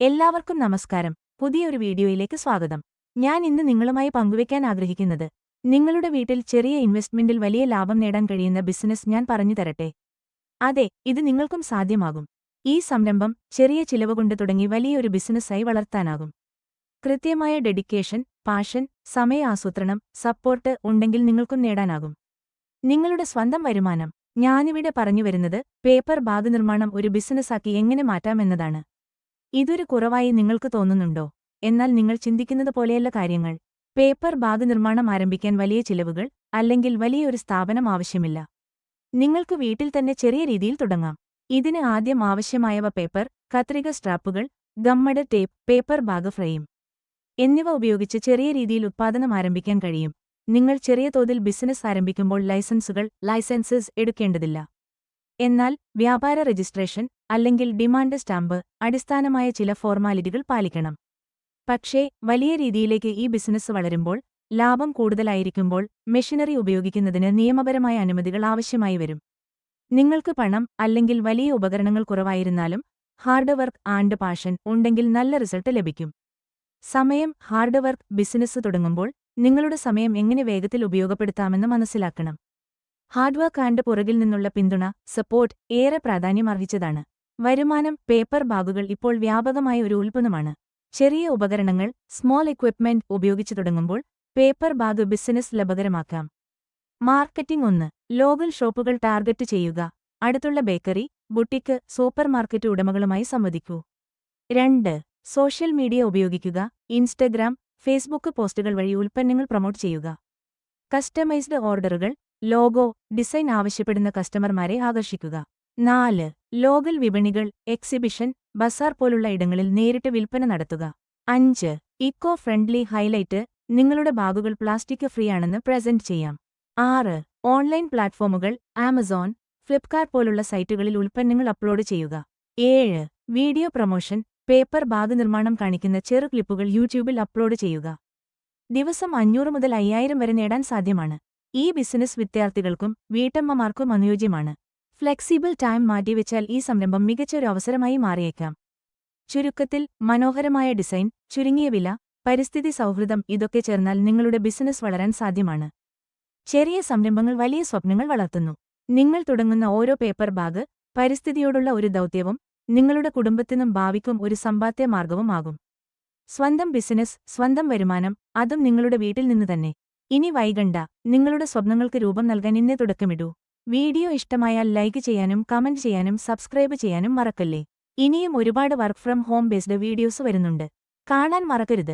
എല്ലാവർക്കും നമസ്കാരം. പുതിയൊരു വീഡിയോയിലേക്ക് സ്വാഗതം. ഞാൻ ഇന്ന് നിങ്ങളുമായി പങ്കുവയ്ക്കാൻ ആഗ്രഹിക്കുന്നത് നിങ്ങളുടെ വീട്ടിൽ ചെറിയ ഇൻവെസ്റ്റ്മെന്റിൽ വലിയ ലാഭം നേടാൻ കഴിയുന്ന ബിസിനസ് ഞാൻ പറഞ്ഞു തരട്ടെ. അതെ ഇത് നിങ്ങൾക്കും സാധ്യമാകും. ഈ സംരംഭം ചെറിയ ചിലവ് കൊണ്ട് തുടങ്ങി വലിയൊരു ബിസിനസ്സായി വളർത്താനാകും. കൃത്യമായ ഡെഡിക്കേഷൻ പാഷൻ സമയ ആസൂത്രണം സപ്പോർട്ട് ഉണ്ടെങ്കിൽ നിങ്ങൾക്കും നേടാനാകും. നിങ്ങളുടെ സ്വന്തം വരുമാനം. ഞാനിവിടെ പറഞ്ഞു വരുന്നത് പേപ്പർ ബാഗ് നിർമ്മാണം ഒരു ബിസിനസ്സാക്കി എങ്ങനെ മാറ്റാമെന്നതാണ് ഇതൊരു കുറവായി നിങ്ങൾക്ക് തോന്നുന്നുണ്ടോ? എന്നാൽ നിങ്ങൾ ചിന്തിക്കുന്നത് പോലെയല്ല കാര്യങ്ങൾ. പേപ്പർ ബാഗ് നിർമ്മാണം ആരംഭിക്കാൻ വലിയ ചിലവുകൾ അല്ലെങ്കിൽ വലിയൊരു സ്ഥാപനം ആവശ്യമില്ല. നിങ്ങൾക്ക് വീട്ടിൽ തന്നെ ചെറിയ രീതിയിൽ തുടങ്ങാം. ഇതിന് ആദ്യം ആവശ്യമായവ പേപ്പർ കത്രിക സ്ട്രാപ്പുകൾ gummed tape paper bag frame എന്നിവ ഉപയോഗിച്ച് ചെറിയ രീതിയിൽ ഉത്പാദനം ആരംഭിക്കാൻ കഴിയും. നിങ്ങൾ ചെറിയ തോതിൽ ബിസിനസ് ആരംഭിക്കുമ്പോൾ ലൈസൻസുകൾ ലൈസൻസസ് എടുക്കേണ്ടതില്ല. എന്നാൽ വ്യാപാര രജിസ്ട്രേഷൻ അല്ലെങ്കിൽ ഡിമാൻഡ് സ്റ്റാമ്പ് അടിസ്ഥാനമായ ചില ഫോർമാലിറ്റികൾ പാലിക്കണം. പക്ഷേ വലിയ രീതിയിലേക്ക് ഈ ബിസിനസ് വളരുമ്പോൾ ലാഭം കൂടുതലായിരിക്കുമ്പോൾ മെഷീനറി ഉപയോഗിക്കുന്നതിന് നിയമപരമായ അനുമതികൾ ആവശ്യമായി വരും. നിങ്ങൾക്ക് പണം അല്ലെങ്കിൽ വലിയ ഉപകരണങ്ങൾ കുറവായിരുന്നാലും ഹാർഡ് വർക്ക് ആൻഡ് പാഷൻ ഉണ്ടെങ്കിൽ നല്ല റിസൾട്ട് ലഭിക്കും. സമയം ഹാർഡ് വർക്ക് ബിസിനസ് തുടങ്ങുമ്പോൾ നിങ്ങളുടെ സമയം എങ്ങനെ വേഗത്തിൽ ഉപയോഗപ്പെടുത്താമെന്ന് മനസ്സിലാക്കണം. ഹാർഡ് വർക്ക് ആൻഡ് പുറകിൽ നിന്നുള്ള പിന്തുണ സപ്പോർട്ട് ഏറെ പ്രാധാന്യമർഹിച്ചതാണ്. വരുമാനം പേപ്പർ ബാഗുകൾ ഇപ്പോൾ വ്യാപകമായ ഒരു ഉൽപ്പന്നമാണ്. ചെറിയ ഉപകരണങ്ങൾ സ്മോൾ എക്വിപ്മെന്റ് ഉപയോഗിച്ചു തുടങ്ങുമ്പോൾ പേപ്പർ ബാഗ് ബിസിനസ് ലഭകരമാക്കാം. മാർക്കറ്റിംഗ് ഒന്ന് ലോക്കൽ ഷോപ്പുകൾ ടാർഗറ്റ് ചെയ്യുക. അടുത്തുള്ള ബേക്കറി ബുട്ടിക്ക് സൂപ്പർ മാർക്കറ്റ് ഉടമകളുമായി സംവദിക്കൂ. രണ്ട് സോഷ്യൽ മീഡിയ ഉപയോഗിക്കുക. ഇൻസ്റ്റഗ്രാം ഫേസ്ബുക്ക് പോസ്റ്റുകൾ വഴി ഉൽപ്പന്നങ്ങൾ പ്രൊമോട്ട് ചെയ്യുക. കസ്റ്റമൈസ്ഡ് ഓർഡറുകൾ ലോഗോ ഡിസൈൻ ആവശ്യപ്പെടുന്ന കസ്റ്റമർമാരെ ആകർഷിക്കുക. നാല് ലോകൽ വിപണികൾ എക്സിബിഷൻ ബസാർ പോലുള്ള ഇടങ്ങളിൽ നേരിട്ട് വിൽപ്പന നടത്തുക. അഞ്ച് ഇക്കോ ഫ്രണ്ട്ലി ഹൈലൈറ്റ് നിങ്ങളുടെ ബാഗുകൾ പ്ലാസ്റ്റിക് ഫ്രീ ആണെന്ന് പ്രസന്റ് ചെയ്യാം. ആറ് ഓൺലൈൻ പ്ലാറ്റ്ഫോമുകൾ ആമസോൺ ഫ്ലിപ്കാർട്ട് പോലുള്ള സൈറ്റുകളിൽ ഉൽപ്പന്നങ്ങൾ അപ്ലോഡ് ചെയ്യുക. ഏഴ് വീഡിയോ പ്രൊമോഷൻ പേപ്പർ ബാഗ് നിർമ്മാണം കാണിക്കുന്ന ചെറു ക്ലിപ്പുകൾ യൂട്യൂബിൽ അപ്ലോഡ് ചെയ്യുക. ദിവസം അഞ്ഞൂറ് മുതൽ അയ്യായിരം വരെ നേടാൻ സാധ്യമാണ്. ഈ ബിസിനസ് വിദ്യാർത്ഥികൾക്കും വീട്ടമ്മമാർക്കും അനുയോജ്യമാണ്. ഫ്ലെക്സിബിൾ ടൈം മാറ്റിവെച്ചാൽ ഈ സംരംഭം മികച്ച ഒരു അവസരമായി മാറിയേക്കാം. ചുരുക്കത്തിൽ മനോഹരമായ ഡിസൈൻ ചുരുങ്ങിയ വില പരിസ്ഥിതി സൗഹൃദം ഇതൊക്കെ ചേർന്നാൽ നിങ്ങളുടെ ബിസിനസ് വളരാൻ സാധ്യമാണ്. ചെറിയ സംരംഭങ്ങൾ വലിയ സ്വപ്നങ്ങൾ വളർത്തുന്നു. നിങ്ങൾ തുടങ്ങുന്ന ഓരോ പേപ്പർ ബാഗ് പരിസ്ഥിതിയോടുള്ള ഒരു ദൗത്യവും നിങ്ങളുടെ കുടുംബത്തിനും ഭാവിക്കും ഒരു സമ്പാദ്യ മാർഗവുമാകും. സ്വന്തം ബിസിനസ് സ്വന്തം വരുമാനം അതും നിങ്ങളുടെ വീട്ടിൽ നിന്ന് തന്നെ. ഇനി വൈകണ്ട. നിങ്ങളുടെ സ്വപ്നങ്ങൾക്ക് രൂപം നൽകാൻ ഇന്നേ തുടക്കമിടൂ. വീഡിയോ ഇഷ്ടമായാൽ ലൈക്ക് ചെയ്യാനും കമന്റ് ചെയ്യാനും സബ്സ്ക്രൈബ് ചെയ്യാനും മറക്കല്ലേ? ഇനിയും ഒരുപാട് work from home based videos വരുന്നുണ്ട്. കാണാൻ മറക്കരുത്.